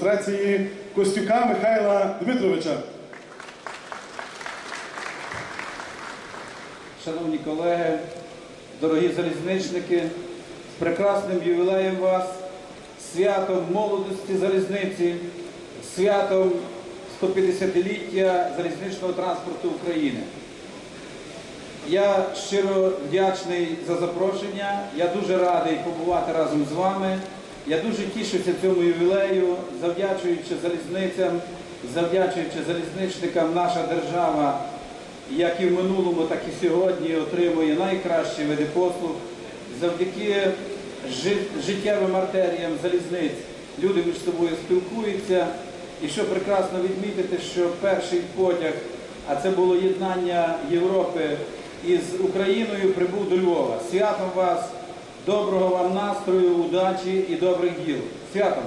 адміністрації Костюка Михайла Дмитровича. Шановні колеги, дорогі залізничники, з прекрасним ювілеєм вас, святом молодості залізниці, святом 150-ліття залізничного транспорту України. Я щиро вдячний за запрошення. Я дуже радий побувати разом з вами. Я дуже тішуся цьому ювілею, завдячуючи залізницям, завдячуючи залізничникам, наша держава, як і в минулому, так і сьогодні, отримує найкращі види послуг. Завдяки життєвим артеріям залізниць люди між собою спілкуються. І що прекрасно відмітити, що перший потяг, а це було єднання Європи із Україною, прибув до Львова. Святом вас, доброго вам настрою, удачі і добрих діл. Святом!